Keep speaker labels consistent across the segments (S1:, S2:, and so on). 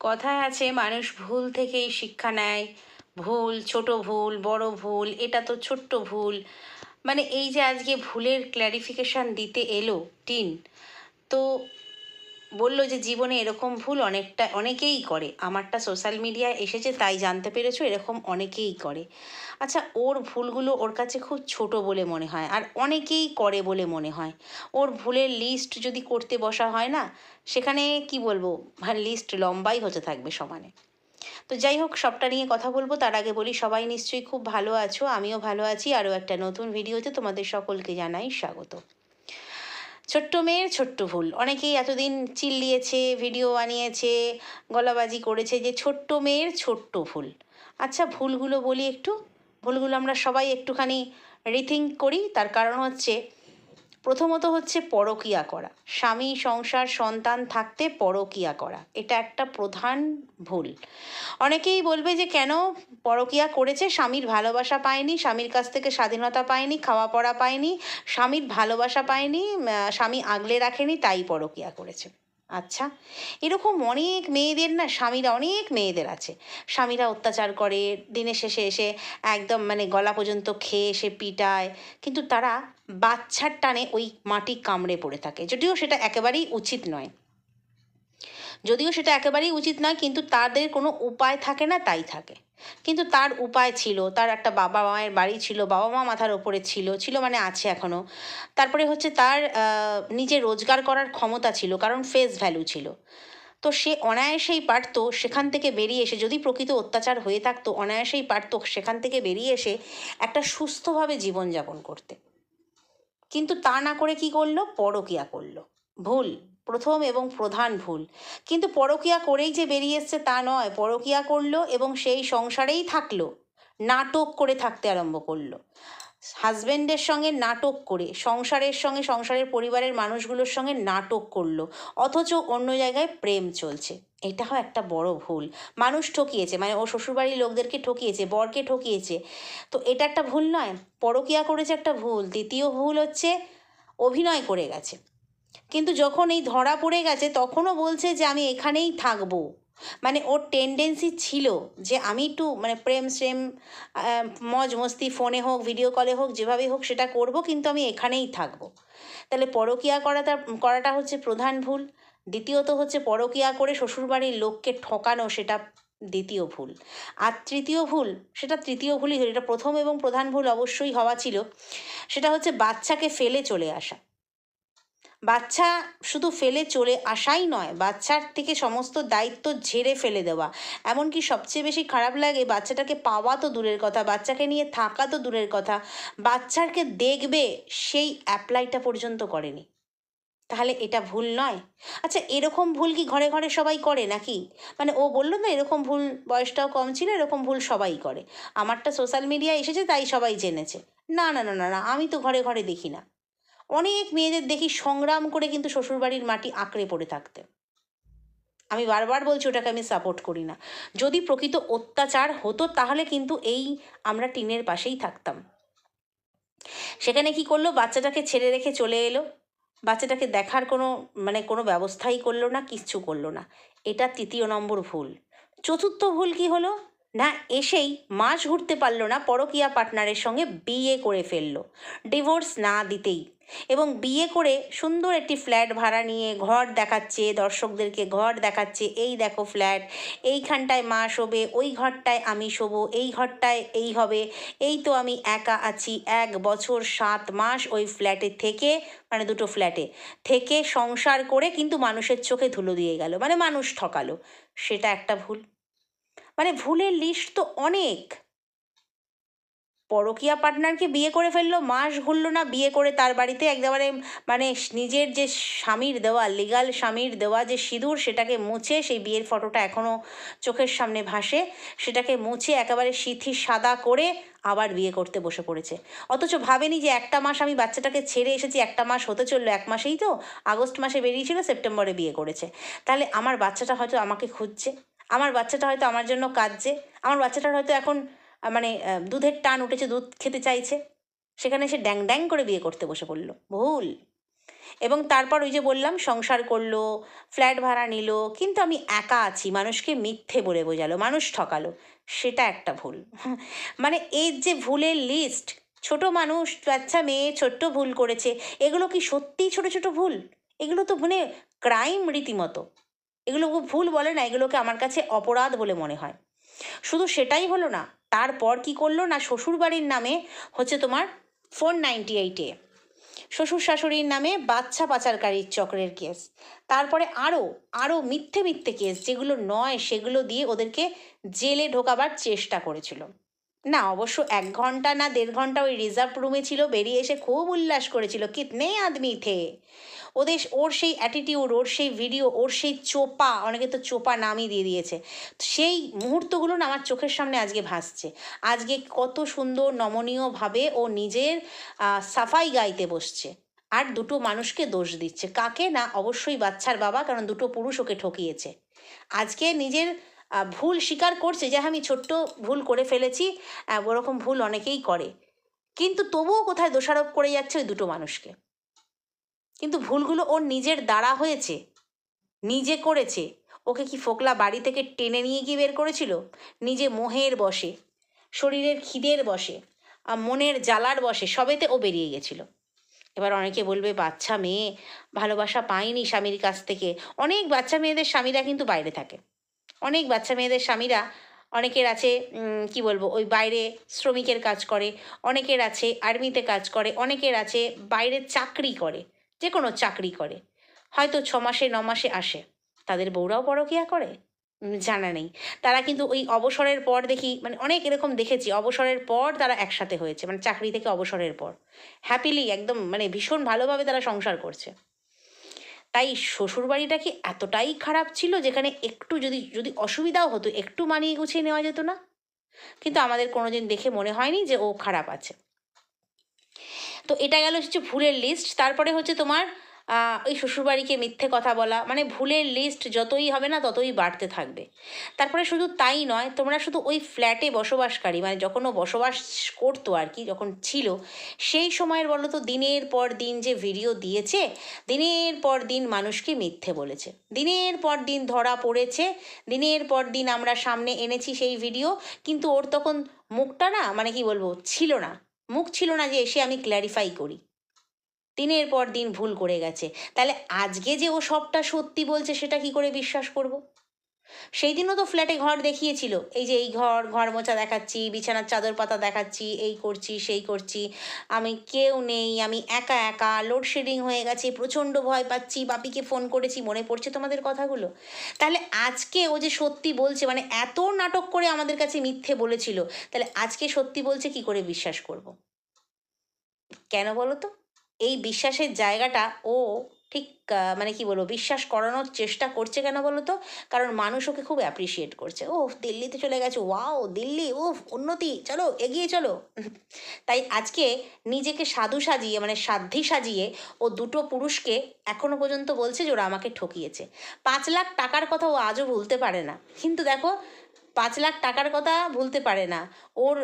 S1: কথায় আছে, মানুষ ভুল থেকেই শিক্ষা নেয়। ভুল, ছোট ভুল, বড় ভুল, এটা তো ছোট্ট ভুল। মানে এই যে আজকে ভুলের ক্ল্যারিফিকেশান দিতে এলো টিন, তো বলল যে জীবনে এরকম ভুল অনেকটা, অনেকেই করে। আমারটা সোশ্যাল মিডিয়ায় এসেছে, তাই জানতে পেরেছ, এরকম অনেকেই করে। আচ্ছা ওর ভুলগুলো ওর কাছে খুব ছোট বলে মনে হয়, আর অনেকেই করে বলে মনে হয়। ওর ভুলের লিস্ট যদি করতে বসা হয় না, সেখানে কি বলব? লিস্ট লম্বাই হতে থাকবে সমানে। তো যাই হোক, সবটা নিয়ে কথা বলব। তার আগে বলি, সবাই নিশ্চয়ই খুব ভালো আছো, আমিও ভালো আছি। আরও একটা নতুন ভিডিওতে তোমাদের সকলকে জানাই স্বাগত। ছোট্ট মেয়ের ছোট্ট ভুল। অনেকেই এতদিন চিল্লিয়েছে, ভিডিও বানিয়েছে, গলাবাজি করেছে যে ছোট্ট মেয়ের ছোট্ট ভুল। আচ্ছা ভুলগুলো বলি একটু? ভুলগুলো আমরা সবাই একটুখানি রিথিঙ্ক করি। তার কারণ হচ্ছে প্রথমত হচ্ছে পরকিয়া করা। স্বামী, সংসার, সন্তান থাকতে পরকিয়া করা। এটা একটা প্রধান ভুল। অনেকেই বলবে যে কেন পরকিয়া করেছে? স্বামীর ভালোবাসা পায়নি, স্বামীর কাছ থেকে স্বাধীনতা পায়নি, খাওয়া পড়া পায়নি, স্বামীর ভালোবাসা পায়নি স্বামী আগলে রাখেনি, তাই পরকিয়া করেছে। আচ্ছা এরকম অনেক মেয়েদের না, স্বামীরা, অনেক মেয়েদের আছে। স্বামীরা অত্যাচার করে, দিনের শেষে এসে একদম মানে গলা পর্যন্ত খেয়ে এসে পিটায়, কিন্তু তারা বাচ্চার টানে ওই মাটি কামড়ে পড়ে থাকে। যদিও সেটা একেবারেই উচিত নয়। যদিও সেটা একেবারেই উচিত নয়, কিন্তু তাদের কোনো উপায় থাকে না, তাই থাকে। কিন্তু তার উপায় ছিল, তার একটা বাবা মায়ের বাড়ি ছিল, বাবা মা মাথার ওপরে ছিল ছিল মানে আছে এখনও তারপরে হচ্ছে তার নিজে রোজগার করার ক্ষমতা ছিল, কারণ ফেস ভ্যালু ছিল। তো সে অনায়াসেই পারত সেখান থেকে বেরিয়ে এসে, যদি প্রকৃত অত্যাচার হয়ে থাকতো, অনায়াসেই পারত সেখান থেকে বেরিয়ে এসে একটা সুস্থভাবে জীবনযাপন করতে। কিন্তু তা না করে কি করল? পরকিয়া করল। ভুল। প্রথম এবং প্রধান ভুল। কিন্তু পরকিয়া করেই যে বেরিয়ে এসছে তা নয়, পরকিয়া করল এবং সেই সংসারেই থাকল, নাটক করে থাকতে আরম্ভ করল। হাজব্যান্ডের সঙ্গে নাটক করে, সংসারের সঙ্গে, সংসারের পরিবারের মানুষগুলোর সঙ্গে নাটক করল, অথচ অন্য জায়গায় প্রেম চলছে। এটাও একটা বড় ভুল। মানুষ ঠকিয়েছে মানে ও শ্বশুরবাড়ির লোকদেরকে ঠকিয়েছে, বরকে ঠকিয়েছে। তো এটা একটা ভুল নয়, পরকিয়া করেছে একটা ভুল। দ্বিতীয় ভুল হচ্ছে, অভিনয় করে গেছে। কিন্তু যখন এই ধরা পড়ে গেছে, তখনও বলছে যে আমি এখানেই থাকব। মানে ওর টেন্ডেন্সি ছিল যে আমি একটু মানে প্রেম শ্রেম মজ মস্তি ফোনে হোক ভিডিও কলে হোক যেভাবে হোক সেটা করব, কিন্তু আমি এখানেই থাকব। তাহলে পরকিয়া করাটা করাটা হচ্ছে প্রধান ভুল। দ্বিতীয়ত হচ্ছে পরকিয়া করে শ্বশুরবাড়ির লোককে ঠকানো সেটা দ্বিতীয় ভুল। আর তৃতীয় ভুল, সেটা তৃতীয় ভুলই এটা প্রথম এবং প্রধান ভুল অবশ্যই হওয়া ছিল, সেটা হচ্ছে বাচ্চাকে ফেলে চলে আসা। বাচ্চা শুধু ফেলে চলে আসাই নয়, বাচ্চার থেকে সমস্ত দায়িত্ব ঝেড়ে ফেলে দেওয়া। এমনকি সবচেয়ে বেশি খারাপ লাগে, বাচ্চাটাকে পাওয়া তো দূরের কথা, বাচ্চাকে নিয়ে থাকা তো দূরের কথা। বাচ্চাকে দেখবে সেই অ্যাপ্লাইটা পর্যন্ত করেনি। তাহলে এটা ভুল নয়? আচ্ছা এরকম ভুল কি ঘরে ঘরে সবাই করে নাকি? মানে ও বলল না, এরকম ভুল বয়সটাও কম ছিল, এরকম ভুল সবাই করে। আমারটা সোশ্যাল মিডিয়ায় এসেছে, তাই সবাই জেনেছে। না না না না না, আমি তো ঘরে ঘরে দেখি না। অনেক মেয়েদের দেখি সংগ্রাম করে কিন্তু শ্বশুরবাড়ির মাটি আঁকড়ে পড়ে থাকতে। আমি বারবার বলছি ওটাকে আমি সাপোর্ট করি না। যদি প্রকৃত অত্যাচার হতো তাহলে কিন্তু এই আমরা টিনের পাশেই থাকতাম। সেখানে কি করল? বাচ্চাটাকে ছেড়ে রেখে চলে এলো। বাচ্চাটাকে দেখার কোনো মানে কোনো ব্যবস্থাই করল না, কিচ্ছু করল না। এটা তৃতীয় নম্বর ভুল। চতুর্থ ভুল কি হলো? না, এসেই মাস ঘুরতে পারল না, পরকিয়া পার্টনারের সঙ্গে বিয়ে করে ফেলল। ডিভোর্স না দিতেই। এবং বিয়ে করে সুন্দর একটি ফ্ল্যাট ভাড়া নিয়ে ঘর দেখাচ্ছে, দর্শকদেরকে ঘর দেখাচ্ছে, এই দেখো ফ্ল্যাট, এইখানটায় মা শোবে, ওই ঘরটায় আমি শোবো, এই ঘরটায় এই হবে, এই তো আমি একা আছি, এক বছর সাত মাস ওই ফ্ল্যাটে থেকে মানে দুটো ফ্ল্যাটে থেকে সংসার করে কিন্তু মানুষের চোখে ধুলো দিয়ে গেল মানে মানুষ ঠকালো, সেটা একটা ভুল মানে ভুলের লিস্ট তো অনেক। পরকীয়া পার্টনারকে বিয়ে করে ফেলল, মাস ঘুরলো না বিয়ে করে তার বাড়িতে একেবারে মানে নিজের যে স্বামীর দেওয়া লিগাল স্বামীর দেওয়া যে সিঁদুর সেটাকে মুছে, সেই বিয়ের ফটোটা এখনও চোখের সামনে ভাসে, সেটাকে মুছে একেবারে সিথি সাদা করে আবার বিয়ে করতে বসে পড়েছে। অথচ ভাবেনি যে একটা মাস আমি বাচ্চাটাকে ছেড়ে এসেছি, একটা মাস হতে চলল, এক মাসেই তো আগস্ট মাসে বেরিয়েছিল, সেপ্টেম্বরে বিয়ে করেছে। তাহলে আমার বাচ্চাটা হয়তো আমাকে খুঁজছে, আমার বাচ্চাটা হয়তো আমার জন্য কাঁদছে, আমার বাচ্চাটার হয়তো এখন মানে দুধের টান উঠেছে, দুধ খেতে চাইছে। সেখানে সে ড্যাং ড্যাং করে বিয়ে করতে বসে পড়ল। ভুল। এবং তারপর ওই যে বললাম, সংসার করল, ফ্ল্যাট ভাড়া নিল, কিন্তু আমি একা আছি, মানুষকে মিথ্যে বলে বোঝালো, মানুষ ঠকালো। সেটা একটা ভুল। মানে এর যে ভুলের লিস্ট ছোট মানুষ, বাচ্চা মেয়ে, ছোট্ট ভুল করেছে, এগুলো কি সত্যিই ছোট ছোট ভুল? এগুলো তো মানে ক্রাইম রীতিমতো। এগুলো ভুল বলে না, এগুলোকে আমার কাছে অপরাধ বলে মনে হয়। শুধু সেটাই হলো না, তারপর কি করল না শ্বশুরবাড়ির নামে হচ্ছে তোমার ফোর নাইনটি এইটে শ্বশুর শাশুড়ির নামে বাচ্চা পাচারকারীর চক্রের কেস তারপরে আরও আরও মিথ্যে মিথ্যে কেস যেগুলো নয় সেগুলো দিয়ে ওদেরকে জেলে ঢোকাবার চেষ্টা করেছিল। না, অবশ্য এক ঘণ্টা না দেড় ঘণ্টা ওই রিজার্ভ রুমে ছিল, বেরিয়ে এসে খুব উল্লাস করেছিল। কিতনে আদমি থে ওদের, ওর সেই অ্যাটিটিউড ওর সেই ভিডিও ওর সেই চোপা, অনেকে তো চোপা নামই দিয়ে দিয়েছে। সেই মুহূর্তগুলো না আমার চোখের সামনে আজকে ভাসছে। আজকে কত সুন্দর নমনীয়ভাবে ও নিজের সাফাই গাইতে বসছে। আর দুটো মানুষকে দোষ দিচ্ছে। কাকে? না, অবশ্যই বাচ্চার বাবা, কারণ দুটো পুরুষ ওকে ঠকিয়েছে। আজকে নিজের ভুল স্বীকার করছে যে হ্যাঁ, আমি ছোট্ট ভুল করে ফেলেছি ওরকম ভুল অনেকেই করে। কিন্তু তবুও কোথায় দোষারোপ করে যাচ্ছে ওই দুটো মানুষকে? কিন্তু ভুলগুলো ওর নিজের দ্বারা হয়েছে নিজে করেছে। ওকে কি ফোকলা বাড়ি থেকে টেনে নিয়ে গিয়ে বের করেছিল? নিজে মোহের বসে শরীরের খিদের বসে মনের জ্বালার বসে সবেতে ও বেরিয়ে গেছিল। এবার অনেকে বলবে বাচ্চা মেয়ে ভালোবাসা পায়নি স্বামীর কাছ থেকে। অনেক বাচ্চা মেয়েদের স্বামীরা কিন্তু বাইরে থাকে। অনেক বাচ্চা মেয়েদের স্বামীরা অনেকের আছে কি বলব, ওই বাইরে শ্রমিকের কাজ করে, অনেকের আছে আর্মিতে কাজ করে, অনেকের আছে বাইরে চাকরি করে যে কোনো চাকরি করে। হয়তো ছ মাসে, ন মাসে আসে। তাদের বউরাও বড় পরকিয়া করে জানা নেই। তারা কিন্তু ওই অবসরের পর দেখি মানে অনেক এরকম দেখেছি, অবসরের পর তারা একসাথে হয়েছে মানে চাকরি থেকে অবসরের পর। হ্যাপিলি একদম মানে ভীষণ ভালোভাবে তারা সংসার করছে। তাই শ্বশুরবাড়িটা কি এতটাই খারাপ ছিল যেখানে একটু যদি যদি অসুবিধাও হতো, একটু মানিয়ে গুছিয়ে নেওয়া যেত না? কিন্তু আমাদের কোনোদিন দেখে মনে হয়নি যে ও খারাপ আছে। তো এটা গেল হচ্ছে ভুলের লিস্ট তারপরে হচ্ছে তোমার ওই শ্বশুরবাড়িকে মিথ্যে কথা বলা মানে ভুলের লিস্ট যতই হবে না ততই বাড়তে থাকবে। তারপরে শুধু তাই নয়, তোমরা শুধু ওই ফ্ল্যাটে বসবাসকারী মানে যখন ও বসবাস করতো আর কি, যখন ছিল, সেই সময়ের বলো তো, দিনের পর দিন যে ভিডিও দিয়েছে, দিনের পর দিন মানুষকে মিথ্যে বলেছে। দিনের পর দিন ধরা পড়েছে, দিনের পর দিন আমরা সামনে এনেছি সেই ভিডিও কিন্তু ওর তখন মুখটা না মানে কি বলব, ছিল না। মুখ ছিল না যে এসে আমি ক্ল্যারিফাই করি। দিনের পর দিন ভুল করে গেছে। তাহলে আজকে যে ও সবটা সত্যি বলছে, সেটা কি করে বিশ্বাস করব? সেই দিনও তো ফ্ল্যাটে ঘর দেখিয়েছিল। এই যে এই ঘর ঘর মোছা দেখাচ্ছি, বিছানার চাদর পাতা দেখাচ্ছি, এই করছি, সেই করছি। আমি কেউ নেই, আমি একা একা লোডশেডিং হয়ে গেছে, প্রচণ্ড ভয় পাচ্ছি, বাপিকে ফোন করেছি, মনে পড়ছে তোমাদের কথাগুলো? তাহলে আজকে ও যে সত্যি বলছে মানে এত নাটক করে আমাদের কাছে মিথ্যে বলেছিল, তাহলে আজকে সত্যি বলছে কি করে বিশ্বাস করব? কেন বলো তো? এই বিশ্বাসের জায়গাটা ও ঠিক মানে কি বলব, বিশ্বাস করানোর চেষ্টা করছে কেন বলো তো? কারণ মানুষ ওকে খুব অ্যাপ্রিসিয়েট করছে। ও দিল্লিতে চলে গেছে, ওয়াও, দিল্লি ও উন্নতি, চলো, এগিয়ে চলো। তাই আজকে নিজেকে সাধু সাজিয়ে মানে সাধ্যি সাজিয়ে ও দুটো পুরুষকে এখনও পর্যন্ত বলছে যে ওরা আমাকে ঠকিয়েছে। পাঁচ লাখ টাকার কথা ও আজও ভুলতে পারে না। কিন্তু দেখো পাঁচ লাখ টাকার কথা ভুলতে পারে না। ওর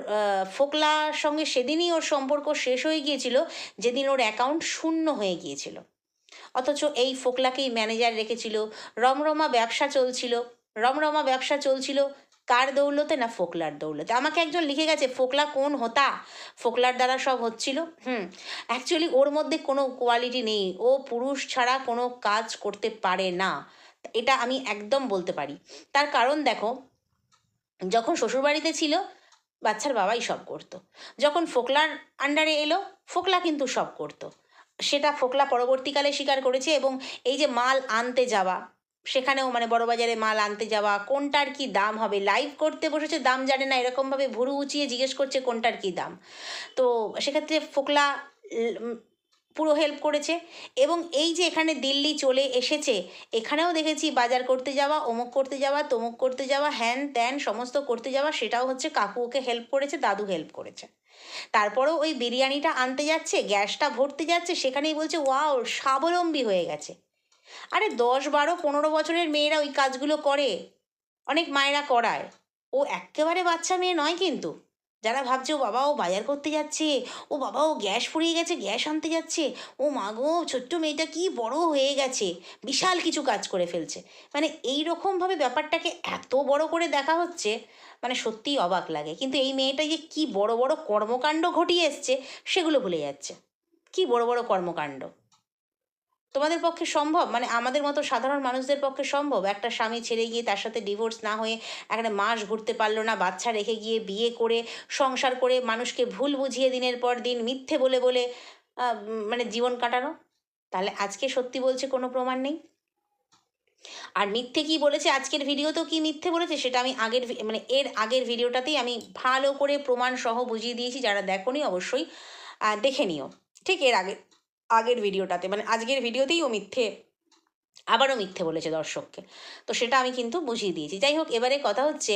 S1: ফোকলার সঙ্গে সেদিনই ওর সম্পর্ক শেষ হয়ে গিয়েছিল, যেদিন ওর অ্যাকাউন্ট শূন্য হয়ে গিয়েছিল। অথচ এই ফোকলাকেই ম্যানেজার রেখেছিল। রমরমা ব্যবসা চলছিল। রমরমা ব্যবসা চলছিল কার দৌলতে না ফোকলার দৌলতে? আমাকে একজন লিখে গেছে, ফোকলা কোন হতা? ফোকলার দ্বারা সব হচ্ছিল। হুম অ্যাকচুয়ালি ওর মধ্যে কোনো কোয়ালিটি নেই। ও পুরুষ ছাড়া কোনো কাজ করতে পারে না। এটা আমি একদম বলতে পারি। তার কারণ দেখো যখন শ্বশুরবাড়িতে ছিল, বাচ্চার বাবাই সব করতো। যখন ফোকলার আন্ডারে এলো, ফোকলা কিন্তু সব করতো। সেটা ফোকলা পরবর্তীকালে স্বীকার করেছে এবং এই যে মাল আনতে যাওয়া, সেখানেও মানে বড়বাজারে মাল আনতে যাওয়া, কোনটার কি দাম হবে লাইভ করতে বসেছে দাম জানে না, এরকমভাবে ভুরু উঁচিয়ে জিজ্ঞেস করছে কোনটার কি দাম। তো সেক্ষেত্রে ফোকলা পুরো হেল্প করেছে। এবং এই যে এখানে দিল্লি চলে এসেছে, এখানেও দেখেছি বাজার করতে যাওয়া, অমুক করতে যাওয়া, তমুক করতে যাওয়া, হ্যান ত্যান সমস্ত করতে যাওয়া, সেটাও হচ্ছে কাকু ওকে হেল্প করেছে, দাদু হেল্প করেছে। তারপরেও ওই বিরিয়ানিটা আনতে যাচ্ছে, গ্যাসটা ভরতে যাচ্ছে, সেখানেই বলছে, ওয়াও, স্বাবলম্বী হয়ে গেছে। আরে দশ, বারো, পনেরো বছরের মেয়েরা ওই কাজগুলো করে, অনেক মায়েরা করায়। ও একেবারে বাচ্চা মেয়ে নয় কিন্তু। যারা ভাবছে, ও বাবা, ও বাজার করতে যাচ্ছে, ও বাবা, ও গ্যাস ফুরিয়ে গেছে, গ্যাস আনতে যাচ্ছে, ও মা গো, ছোট্ট মেয়েটা কি বড় হয়ে গেছে। বিশাল কিছু কাজ করে ফেলছে। মানে এই রকমভাবে ব্যাপারটাকে এত বড় করে দেখা হচ্ছে মানে সত্যিই অবাক লাগে। কিন্তু এই মেয়েটা যে কি বড় বড় কর্মকাণ্ড ঘটিয়ে এসছে, সেগুলো ভুলে যাচ্ছে। কি বড় বড় কর্মকাণ্ড? তোমাদের পক্ষে সম্ভব? মানে আমাদের মতো সাধারণ মানুষদের পক্ষে সম্ভব? একটা স্বামী ছেড়ে গিয়ে তার সাথে ডিভোর্স না হয়ে একটা মাস ঘুরতে পারল না, বাচ্চা রেখে গিয়ে বিয়ে করে, সংসার করে মানুষকে ভুল বুঝিয়ে দিনের পর দিন মিথ্যে বলে বলে মানে জীবন কাটানো তাহলে আজকে সত্যি বলছে কোনো প্রমাণ নেই? আর মিথ্যে কি বলেছে? আজকের ভিডিওতেও কি মিথ্যে বলেছে? সেটা আমি আগের মানে এর আগের ভিডিওটাতেই আমি ভালো করে প্রমাণ সহ বুঝিয়ে দিয়েছি। যারা দেখোনি অবশ্যই দেখে নিও। ঠিক এর আগে আগের ভিডিওটাতে মানে আজকের ভিডিওতেই ও মিথ্যে, আবারও মিথ্যে বলেছে দর্শককে। তো সেটা আমি কিন্তু বুঝিয়ে দিয়েছি। যাই হোক, এবারে কথা হচ্ছে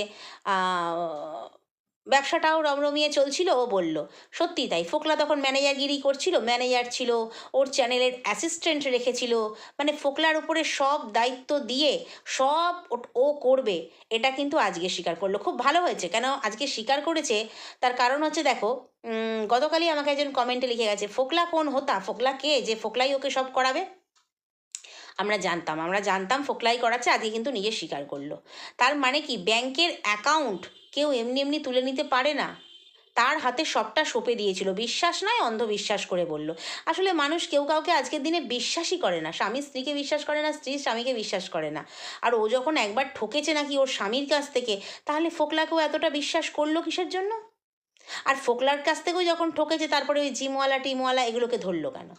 S1: ব্যবসাটাও রমরমিয়ে চলছিল, ও বলল, সত্যি তাই, ফোকলা তখন ম্যানেজারগিরি করছিল, ম্যানেজার ছিল, ওর চ্যানেলের অ্যাসিস্ট্যান্ট রেখেছিল মানে ফোকলার উপরে সব দায়িত্ব দিয়ে সব ও- করবে, এটা কিন্তু আজকে স্বীকার করল, খুব ভালো হয়েছে, কেন আজকে স্বীকার করেছে, তার কারণ হচ্ছে দেখো গতকালই আমাকে একজন কমেন্টে লিখে গেছে, ফোকলা কোন হতা, ফোকলা কে, যে ফোকলাই ওকে সব করাবে? আমরা জানতাম আমরা জানতাম ফোকলাই করাচ্ছে, আজকে কিন্তু নিজে স্বীকার করল, তার মানে কি, ব্যাংকের অ্যাকাউন্ট কেউ এমনি এমনি তুলে নিতে পারে না। তার হাতে সবটা সঁপে দিয়েছিল। বিশ্বাস নয় অন্ধবিশ্বাস করে বলল। আসলে মানুষ কেউ কাউকে আজকের দিনে বিশ্বাসই করে না। স্বামী স্ত্রীকে বিশ্বাস করে না, স্ত্রী স্বামীকে বিশ্বাস করে না। আর ও যখন একবার ঠকেছে নাকি ওর স্বামীর কাছ থেকে, তাহলে ফোকলাকেও এতটা বিশ্বাস করল কিসের জন্য? আর ফোকলার কাছ থেকেও যখন ঠকেছে, তারপরে ওই জিমওয়ালা টিমওয়ালা এগুলোকে ধরলো কেন?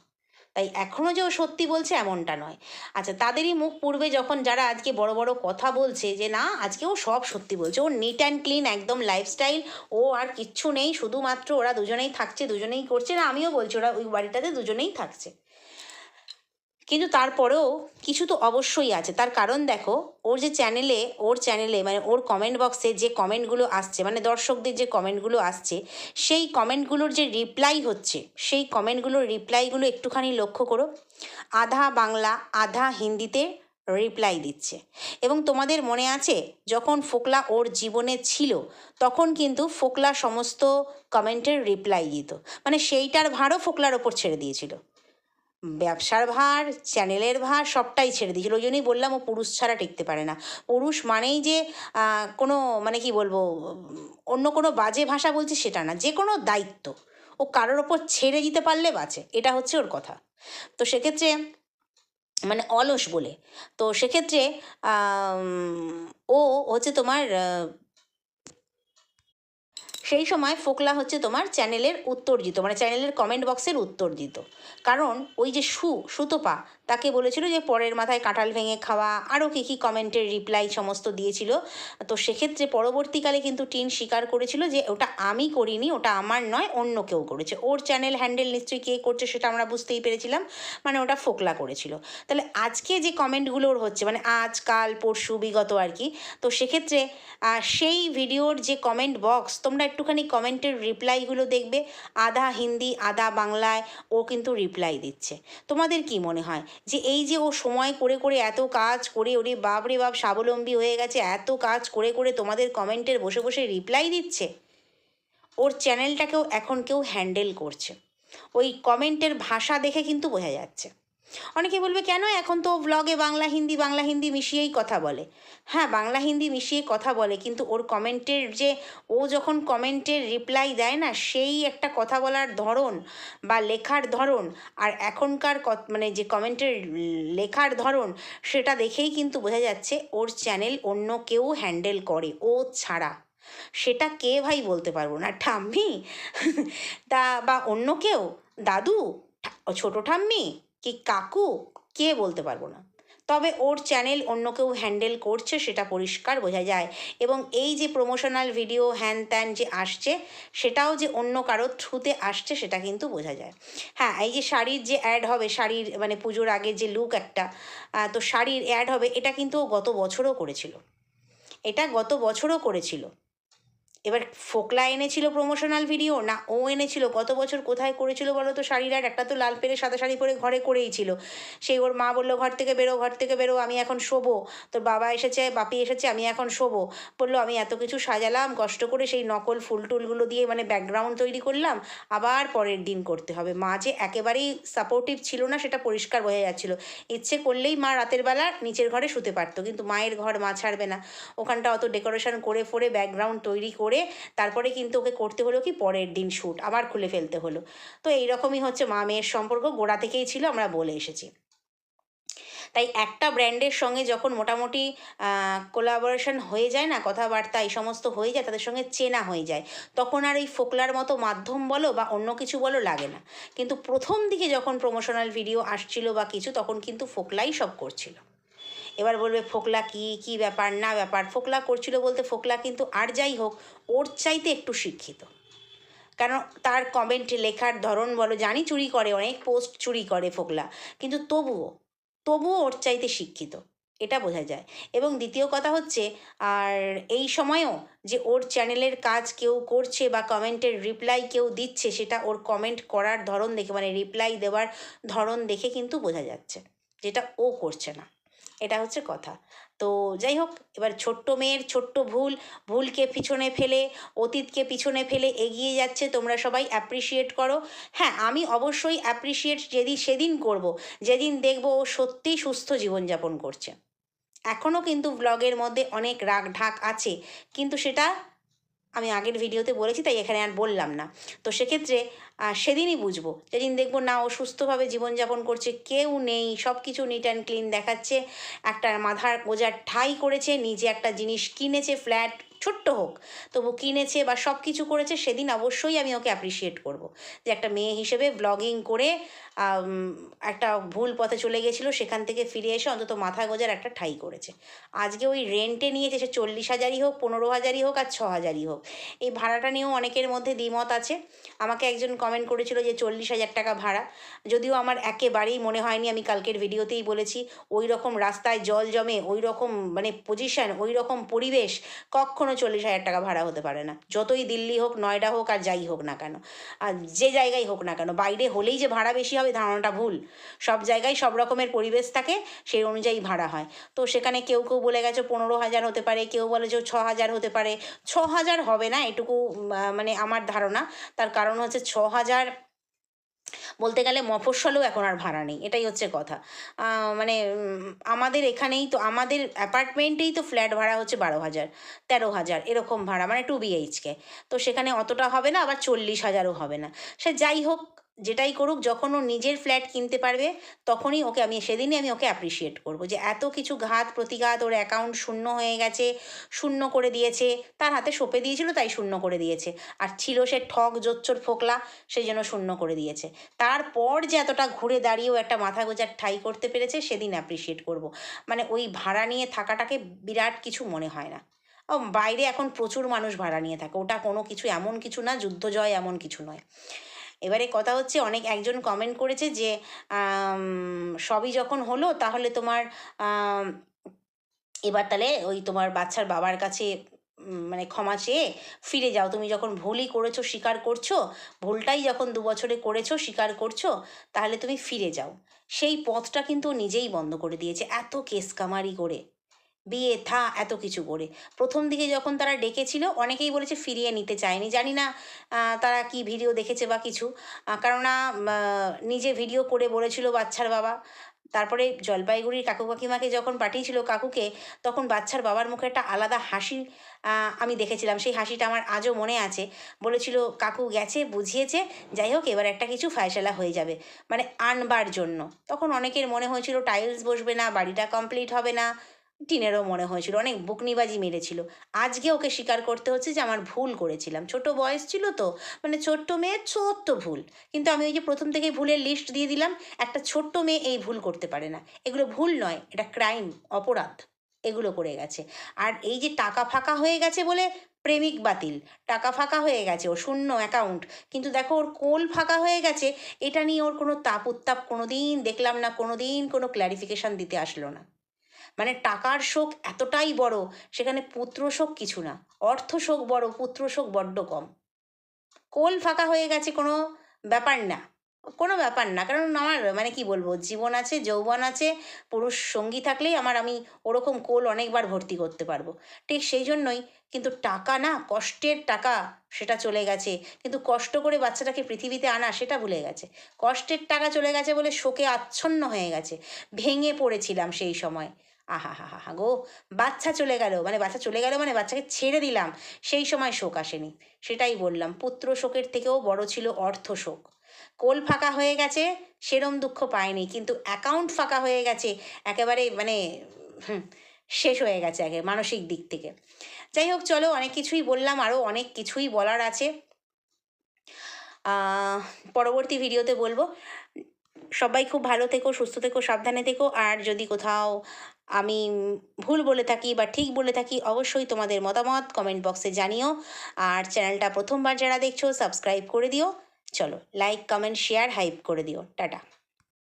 S1: তাই এখনও যে ও সত্যি বলছে এমনটা নয়। আচ্ছা তাদেরই মুখ পূর্বে যখন যারা আজকে বড় বড় কথা বলছে যে, না, আজকে ও সব সত্যি বলছে। ও নিট অ্যান্ড ক্লিন একদম লাইফস্টাইল ও আর কিচ্ছু নেই, শুধুমাত্র ওরা দুজনেই থাকছে, দুজনেই করছে। না, আমিও বলছি, ওরা ওই বাড়িটাতে দুজনেই থাকছে। কিন্তু তারপরেও কিছু তো অবশ্যই আছে। তার কারণ দেখো, ওর যে চ্যানেলে ওর চ্যানেলে মানে ওর কমেন্ট বক্সে যে কমেন্টগুলো আসছে মানে দর্শকদের যে কমেন্টগুলো আসছে, সেই কমেন্টগুলোর যে রিপ্লাই হচ্ছে, সেই কমেন্টগুলোর রিপ্লাইগুলো একটুখানি লক্ষ্য করো। আধা বাংলা, আধা হিন্দিতে রিপ্লাই দিচ্ছে। এবং তোমাদের মনে আছে, যখন ফোকলা ওর জীবনে ছিল, তখন কিন্তু ফোকলা সমস্ত কমেন্টের রিপ্লাই দিত। মানে সেইটার ভারও ফোকলার ওপর ছেড়ে দিয়েছিল। ব্যবসার ভার, চ্যানেলের ভার, সবটাই ছেড়ে দিয়েছিল। ওই জন্যই বললাম, ও পুরুষ ছাড়া টিকতে পারে না। পুরুষ মানেই যে কোনো মানে কি বলব, অন্য কোনো বাজে ভাষা বলছি সেটা না, যে কোনো দায়িত্ব। ও কারোর ওপর ছেড়ে দিতে পারলে বাঁচে, এটা হচ্ছে ওর কথা। তো সেক্ষেত্রে মানে অলস বলে। তো সেক্ষেত্রে ও হচ্ছে তোমার সেই সময় ফোকলা হচ্ছে তোমার চ্যানেলের উত্তর দিত মানে চ্যানেলের কমেন্ট বক্সের উত্তর দিত। কারণ ওই যে সু, সুতোপা, তাকে বলেছিল যে পরের মাথায় কাঁঠাল ভেঙে খাওয়া, আরও কী কী কমেন্টের রিপ্লাই সমস্ত দিয়েছিল। তো সেক্ষেত্রে পরবর্তীকালে কিন্তু টিন স্বীকার করেছিল যে ওটা আমি করিনি, ওটা আমার নয়, অন্য কেউ করেছে। ওর চ্যানেল হ্যান্ডেল নিশ্চয়ই কে করছে সেটা আমরা বুঝতেই পেরেছিলাম মানে ওটা ফোকলা করেছিল। তাহলে আজকে যে কমেন্টগুলো ওর হচ্ছে মানে আজ, কাল, পরশু, বিগত আর কি, তো সেক্ষেত্রে সেই ভিডিওর যে কমেন্ট বক্স তোমরা একটুখানি কমেন্টের রিপ্লাইগুলো দেখবে। আধা হিন্দি, আধা বাংলায় ও কিন্তু রিপ্লাই দিচ্ছে। তোমাদের কি মনে হয় যে এই যে ও সময় করে করে এত কাজ করে, ওরে বাপরে বাপ, স্বাবলম্বী হয়ে গেছে, এত কাজ করে করে তোমাদের কমেন্টের বসে বসে রিপ্লাই দিচ্ছে? ওর চ্যানেলটাকেও এখন কেউ হ্যান্ডেল করছে। ওই কমেন্টের ভাষা দেখে কিন্তু বোঝা যাচ্ছে। অনেকে বলবে, কেন এখন তো ব্লগে বাংলা হিন্দি বাংলা হিন্দি মিশিয়েই কথা বলে? হ্যাঁ বাংলা হিন্দি মিশিয়ে কথা বলে, কিন্তু ওর কমেন্টের যে, ও যখন কমেন্টের রিপ্লাই দেয় না, সেই একটা কথা বলার ধরন বা লেখার ধরন আর এখনকার মানে যে কমেন্টের লেখার ধরন, সেটা দেখেই কিন্তু বোঝা যাচ্ছে ওর চ্যানেল অন্য কেউ হ্যান্ডেল করে, ও ছাড়া। সেটা কে ভাই বলতে পারব না? ঠাম্মি? তা বা অন্য কেউ? দাদু? ছোট ঠাম্মি? কি কাকু? কে বলতে পারব না। তবে ওর চ্যানেল অন্য কেউ হ্যান্ডেল করছে সেটা পরিষ্কার বোঝা যায়। এবং এই যে প্রমোশনাল ভিডিও হ্যান ত্যান যে আসছে, সেটাও যে অন্য কারোর থ্রুতে আসছে সেটা কিন্তু বোঝা যায়। হ্যাঁ এই যে শাড়ির যে অ্যাড হবে, শাড়ির মানে পুজোর আগে যে লুক একটা তো শাড়ির অ্যাড হবে, এটা কিন্তু গত বছরও করেছিল। এটা গত বছরও করেছিল। এবার ফোকলা এনেছিল প্রমোশনাল ভিডিও না, ও এনেছিল। গত বছর কোথায় করেছিল বলো তো শাড়ির একটা তো লাল পেরে সাদা শাড়ি পরে ঘরে করেই ছিল। সেই ওর মা বলল, ঘর থেকে বেরো, ঘর থেকে বেরো, আমি এখন শোবো। তোর বাবা এসেছে, বাপি এসেছে, আমি এখন শোবো। বলল, আমি এত কিছু সাজালাম, কষ্ট করে সেই নকল ফুল টুলগুলো দিয়ে মানে ব্যাকগ্রাউন্ড তৈরি করলাম। আবার পরের দিন করতে হবে। মা যে একেবারেই সাপোর্টিভ ছিল না, সেটা পরিষ্কার বোঝা যাচ্ছিল। ইচ্ছে করলেই মা রাতের বেলা নিচের ঘরে শুতে পারতো, কিন্তু মায়ের ঘর মা ছাড়বে না। ওখানটা অত ডেকোরেশন করে ফোরে ব্যাকগ্রাউন্ড তৈরি করে তারপরে কিন্তু ওকে করতে হলো কি পরের দিন শ্যুট আবার খুলে ফেলতে হলো। তো এইরকমই হচ্ছে মা মেয়ের সম্পর্ক, গোড়া থেকেই ছিল, আমরা বলে এসেছি। তাই একটা ব্র্যান্ডের সঙ্গে যখন মোটামুটি কোলাবোরেশন হয়ে যায় না, কথাবার্তা এই সমস্ত হয়ে যায়, তাদের সঙ্গে চেনা হয়ে যায়, তখন আর এই ফোকলার মতো মাধ্যম বলো বা অন্য কিছু বলো লাগে না। কিন্তু প্রথম দিকে যখন প্রমোশনাল ভিডিও আসছিল বা কিছু, তখন কিন্তু ফোকলাই সব করছিল। এবার বলবে, ফোকলা কি কি ব্যাপার, না ব্যাপার। ফোকলা করছিল বলতে, ফোকলা কিন্তু আর যাই হোক, ওর চাইতে একটু শিক্ষিত। কারণ তার কমেন্টে লেখার ধরন বলো, জানি চুরি করে, অনেক পোস্ট চুরি করে ফোকলা। কিন্তু তবুও তবুও ওর চাইতে শিক্ষিত, এটা বোঝা যায়। এবং দ্বিতীয় কথা হচ্ছে, আর এই সময়েও যে ওর চ্যানেলের কাজ কেউ করছে বা কমেন্টের রিপ্লাই কেউ দিচ্ছে, সেটা ওর কমেন্ট করার ধরন দেখে মানে রিপ্লাই দেওয়ার ধরন দেখে কিন্তু বোঝা যাচ্ছে, যেটা ও করছে না। এটা হচ্ছে কথা। তো যাই হোক, এবার ছোট্ট মেয়ের ছোট্ট ভুল, ভুলকে পিছনে ফেলে, অতীতকে পিছনে ফেলে এগিয়ে যাচ্ছে, তোমরা সবাই অ্যাপ্রিসিয়েট করো। হ্যাঁ আমি অবশ্যই অ্যাপ্রিসিয়েট যেদিন সেদিন করব, যেদিন দেখব ও সত্যিই সুস্থ জীবনযাপন করছে। এখনও কিন্তু ব্লগের মধ্যে অনেক রাগ ঢাক আছে, কিন্তু সেটা আমি আগের ভিডিওতে বলেছি, তাই এখানে আর বললাম না। তো সেক্ষেত্রে সেদিনই বুঝব। যেদিন দেখব, না, ও সুস্থভাবে জীবনযাপন করছে, কেউ নেই সব কিছু নিট অ্যান্ড ক্লিন দেখাচ্ছে, একটা মাথার গোজার ঠাই করেছে, নিজে একটা জিনিস কিনেছে ফ্ল্যাট ছোট্ট হোক। তবু কিনেছে বা সব কিছু করেছে, সেদিন অবশ্যই আমি ওকে অ্যাপ্রিসিয়েট করব। যে একটা মেয়ে হিসেবে ব্লগিং করে একটা ভুল পথে চলে গেছিল, সেখান থেকে ফিরে এসে অন্তত মাথা গোজার একটা ঠাই করেছে। আজকে ওই রেন্টে নিয়েছে, সে চল্লিশ হাজারই হোক, পনেরো হাজারই হোক আর ছ হাজারই হোক। এই ভাড়াটা নিয়েও অনেকের মধ্যে দ্বিমত আছে। আমাকে একজন কমেন্ট করেছিল যে চল্লিশ হাজার টাকা ভাড়া। যদিও আমার একেবারেই মনে হয়নি, আমি কালকের ভিডিওতেই বলেছি, ওই রকম রাস্তায় জল জমে, ওই রকম মানে পজিশান ওই রকম পরিবেশ কখনো চল্লিশ হাজার টাকা ভাড়া হতে পারে না। যতই দিল্লি হোক, নয়ডা হোক আর যাই হোক না কেন, আর যে জায়গায় হোক না কেন, বাইরে হলেই যে ভাড়া বেশি হবে ধারণাটা ভুল। সব জায়গায় সব রকমের পরিবেশ থাকে, সেই অনুযায়ী ভাড়া হয়। তো সেখানে কেউ কেউ বলে গেছে পনেরো হাজার হতে পারে, কেউ বলে যে ছ হাজার হতে পারে। ছ হাজার হবে না, এটুকু মানে আমার ধারণা। তার কারণ হচ্ছে ছ হাজার বলতে গেলে মফস্বলেও এখন আর ভাড়া নেই, এটাই হচ্ছে কথা। মানে আমাদের এখানেই তো, আমাদের অ্যাপার্টমেন্টেই তো ফ্ল্যাট ভাড়া হচ্ছে বারো হাজার, তেরো হাজার, এরকম ভাড়া মানে টু বিএইচকে তো সেখানে অতটা হবে না, আবার চল্লিশ হাজারও হবে না। সে যাই হোক যেটাই করুক, যখন ও নিজের ফ্ল্যাট কিনতে পারবে, তখনই ওকে আমি, সেদিনই আমি ওকে অ্যাপ্রিসিয়েট করব যে এত কিছু ঘাত প্রতিঘাত, ওর অ্যাকাউন্ট শূন্য হয়ে গেছে, শূন্য করে দিয়েছে, তার হাতে সঁপে দিয়েছিল, তাই শূন্য করে দিয়েছে। আর ছিল সে ঠক জোচ্চর ফোকলা, সেই জন্য শূন্য করে দিয়েছে। তারপর যে এতটা ঘুরে দাঁড়িয়েও একটা মাথা গোজার ঠাই করতে পেরেছে, সেদিন অ্যাপ্রিসিয়েট করব। মানে ওই ভাড়া নিয়ে থাকাটাকে বিরাট কিছু মনে হয় না। বাইরে এখন প্রচুর মানুষ ভাড়া নিয়ে থাকে, ওটা কোনো কিছু এমন কিছু না, যুদ্ধ জয় এমন কিছু নয়। এবারে কথা হচ্ছে অনেক একজন কমেন্ট করেছে যে সবই যখন হলো তাহলে তোমার এবার তাহলে ওই তোমার বাচ্চার বাবার কাছে মানে ক্ষমা চেয়ে ফিরে যাও। তুমি যখন ভুলই করেছ, স্বীকার করছ, ভুলটাই যখন দু বছরে করেছ, স্বীকার করছ, তাহলে তুমি ফিরে যাও। সেই পথটা কিন্তু নিজেই বন্ধ করে দিয়েছে। এত কেস কামারি করে। বিয়ে, থা, এত কিছু করে। প্রথম দিকে যখন তারা ডেকেছিল, অনেকেই বলেছে ফিরিয়ে নিতে চায়নি। জানি না তারা কি ভিডিও দেখেছে বা কিছু। কেননা নিজে ভিডিও করে বলেছিল বাচ্চার বাবা। তারপরে জলপাইগুড়ির কাকু কাকিমাকে যখন পাঠিয়েছিল কাকুকে, তখন বাচ্চার বাবার মুখে একটা আলাদা হাসি আমি দেখেছিলাম। সেই হাসিটা আমার আজও মনে আছে। বলেছিল, কাকু গেছে, বুঝিয়েছে। যাই হোক, এবার একটা কিছু ফায়সালা হয়ে যাবে মানে আনবার জন্য। তখন অনেকের মনে হয়েছিল, টাইলস বসবে না, বাড়িটা কমপ্লিট হবে না। টিনেরও মনে হয়েছিল, অনেক বুকনিবাজি মেরেছিল। আজকে ওকে স্বীকার করতে হচ্ছে যে আমার ভুল করেছিলাম। ছোট বয়স ছিল তো মানে ছোট্ট মেয়ে ছোট্ট ভুল। কিন্তু আমি ওই যে প্রথম থেকে ভুলের লিস্ট দিয়ে দিলাম, একটা ছোট্ট মেয়ে এই ভুল করতে পারে না। এগুলো ভুল নয়, এটা ক্রাইম অপরাধ। এগুলো করে গেছে। আর এই যে টাকা ফাঁকা হয়ে গেছে বলে প্রেমিক বাতিল, টাকা ফাঁকা হয়ে গেছে, ও শূন্য অ্যাকাউন্ট কিন্তু দেখো ওর কোল ফাঁকা হয়ে গেছে, এটা নিয়ে ওর কোনো তাপ উত্তাপ কোনো দিন দেখলাম না কোনো দিন কোনো ক্ল্যারিফিকেশান দিতে আসলো না। মানে টাকার শোক এতটাই বড়, সেখানে পুত্র শোক কিছু না, অর্থ শোক বড়, পুত্র শোক বড্ড কম। কোল ফাঁকা হয়ে গেছে কোনো ব্যাপার না, কোনো ব্যাপার না, কারণ আমার মানে কি বলব, জীবন আছে, যৌবন আছে, পুরুষ সঙ্গী থাকলেই আমার আমি ওরকম কোল অনেকবার ভর্তি করতে পারব। ঠিক সেই জন্যই কিন্তু টাকা না, কষ্টের টাকা সেটা চলে গেছে, কিন্তু কষ্ট করে বাচ্চাটাকে পৃথিবীতে আনা সেটা ভুলে গেছে। কষ্টের টাকা চলে গেছে বলে শোকে আচ্ছন্ন হয়ে গেছে, ভেঙে পড়েছিলাম সেই সময়। আহা হা হা গো, বাচ্চা চলে গেল মানে বাচ্চা চলে গেল মানে বাচ্চাকে ছেড়ে দিলাম। সেই সময় শোক আসেনি। সেটাই বললাম, পুত্র শোকের থেকেও বড় ছিল অর্থ শোক। কোল ফাঁকা হয়ে গেছে, সেরম দুঃখ পায়নি কিন্তু অ্যাকাউন্ট ফাঁকা হয়ে গেছে, একেবারে মানে শেষ হয়ে গেছে আগে, মানসিক দিক থেকে। যাই হোক, চলো অনেক কিছুই বললাম আরও অনেক কিছুই বলার আছে। পরবর্তী ভিডিওতে বলব। সবাই খুব ভালো থেকো, সুস্থ থেকো, সাবধানে থেকো, আর যদি কোথাও আমি ভুল বলে থাকি বা ঠিক বলে থাকি, অবশ্যই তোমাদের মতামত কমেন্ট বক্সে জানিও। আর চ্যানেলটা প্রথমবার যারা দেখছ সাবস্ক্রাইব করে দিও। চলো লাইক কমেন্ট শেয়ার হাইপ করে দিও। টাটা।